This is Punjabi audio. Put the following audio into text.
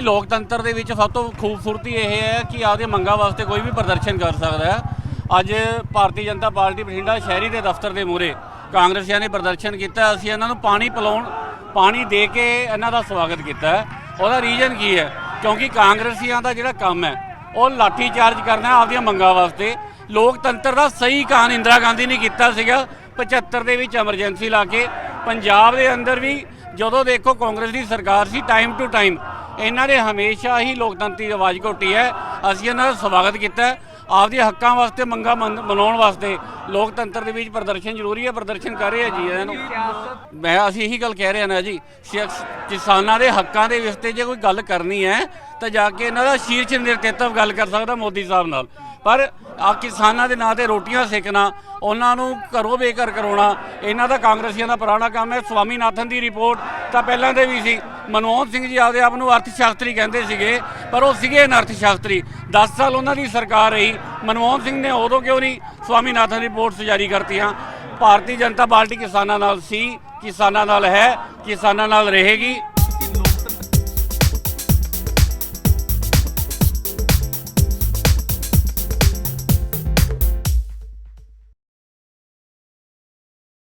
ਲੋਕਤੰਤਰ ਦੇ ਵਿੱਚ ਸਭ ਤੋਂ ਖੂਬਸੂਰਤੀ ਇਹ ਹੈ ਕਿ ਆਪਦੇ ਮੰਗਾਂ ਵਾਸਤੇ ਕੋਈ ਵੀ ਪ੍ਰਦਰਸ਼ਨ ਕਰ ਸਕਦਾ ਹੈ। ਅੱਜ ਭਾਰਤੀ ਜਨਤਾ ਪਾਰਟੀ ਬਠਿੰਡਾ ਸ਼ਹਿਰੀ ਦੇ ਦਫ਼ਤਰ ਦੇ ਮੂਹਰੇ ਕਾਂਗਰਸੀਆਂ ਨੇ ਪ੍ਰਦਰਸ਼ਨ ਕੀਤਾ। ਅਸੀਂ ਇਹਨਾਂ ਨੂੰ ਪਾਣੀ ਪਿਲਾਉਣ, ਪਾਣੀ ਦੇ ਕੇ ਇਹਨਾਂ ਦਾ ਸਵਾਗਤ ਕੀਤਾ ਉਹਦਾ ਰੀਜ਼ਨ ਕੀ ਹੈ? ਕਿਉਂਕਿ ਕਾਂਗਰਸੀਆਂ ਦਾ ਜਿਹੜਾ ਕੰਮ ਹੈ, ਉਹ ਲਾਠੀ ਚਾਰਜ ਕਰਨਾ ਆਪਦੀਆਂ ਮੰਗਾਂ ਵਾਸਤੇ। ਲੋਕਤੰਤਰ ਦਾ ਸਹੀ ਕਾਨ ਇੰਦਰਾ ਗਾਂਧੀ ਨੇ ਕੀਤਾ ਸੀਗਾ। 75 ਦੇ ਵਿੱਚ ਐਮਰਜੈਂਸੀ ਲਾ ਕੇ ਪੰਜਾਬ ਦੇ ਅੰਦਰ ਵੀ ਜਦੋਂ ਦੇਖੋ ਕਾਂਗਰਸ ਦੀ ਸਰਕਾਰ ਸੀ, ਟਾਈਮ ਟੂ ਟਾਈਮ ਇਹਨਾਂ ਨੇ ਹਮੇਸ਼ਾ ਹੀ ਲੋਕਤੰਤਰੀ ਦੀ ਆਵਾਜ਼ ਘੋਟੀ ਹੈ। ਅਸੀਂ ਇਹਨਾਂ ਦਾ ਸਵਾਗਤ ਕੀਤਾ ਹੈ। ਆਪਦੇ ਹੱਕਾਂ ਵਾਸਤੇ, ਮੰਗਾਂ ਮੰਨ- ਮਨਾਉਣ ਵਾਸਤੇ ਲੋਕਤੰਤਰ ਦੇ ਵਿੱਚ ਪ੍ਰਦਰਸ਼ਨ ਜ਼ਰੂਰੀ ਹੈ, ਪ੍ਰਦਰਸ਼ਨ ਕਰ ਰਹੇ ਆ ਜੀ ਇਹਨਾਂ ਨੂੰ। ਮੈਂ ਅਸੀਂ ਇਹੀ ਗੱਲ ਕਹਿ ਰਹੇ ਹਾਂ ਨਾ ਜੀ ਸ਼ਖਸ- ਕਿਸਾਨਾਂ ਦੇ ਹੱਕਾਂ ਦੇ ਵਿਸਤੇ ਜੇ ਕੋਈ ਗੱਲ ਕਰਨੀ ਹੈ, ਤਾਂ ਜਾ ਕੇ ਇਹਨਾਂ ਦਾ ਸ਼ੀਰਸ਼ ਨੇਤਰਤਵ ਗੱਲ ਕਰ ਸਕਦਾ ਮੋਦੀ ਸਾਹਿਬ ਨਾਲ। ਪਰ ਆ ਕਿਸਾਨਾਂ ਦੇ ਨਾਂ ਤੇ ਰੋਟੀਆਂ ਸੇਕਣਾ, ਉਹਨਾਂ ਨੂੰ ਘਰੋਂ ਬੇਘਰ ਕਰਾਉਣਾ, ਇਹਨਾਂ ਦਾ ਕਾਂਗਰਸੀਆਂ ਦਾ ਪੁਰਾਣਾ ਕੰਮ ਹੈ। ਸਵਾਮੀਨਾਥਨ ਦੀ ਰਿਪੋਰਟ ਤਾਂ ਪਹਿਲਾਂ ਦੇ ਵੀ ਸੀ। ਮਨਮੋਹਨ ਸਿੰਘ ਜੀ ਆਪਦੇ ਆਪ ਨੂੰ ਅਰਥ ਸ਼ਾਸਤਰੀ ਕਹਿੰਦੇ ਸੀਗੇ, ਪਰ ਉਹ ਸੀਗੇ ਅਨਰਥ ਸ਼ਾਸਤਰੀ 10 ਸਾਲ ਉਹਨਾਂ ਦੀ ਸਰਕਾਰ ਰਹੀ। ਮਨਮੋਹਨ ਸਿੰਘ ਨੇ ਉਦੋਂ ਕਿਉਂ ਨਹੀਂ ਸਵਾਮੀਨਾਥਨ ਰਿਪੋਰਟਸ ਜਾਰੀ ਕਰਤੀਆਂ? ਭਾਰਤੀ ਜਨਤਾ ਪਾਰਟੀ ਕਿਸਾਨਾਂ ਨਾਲ ਸੀ, ਕਿਸਾਨਾਂ ਨਾਲ ਹੈ, ਕਿਸਾਨਾਂ ਨਾਲ ਰਹੇਗੀ।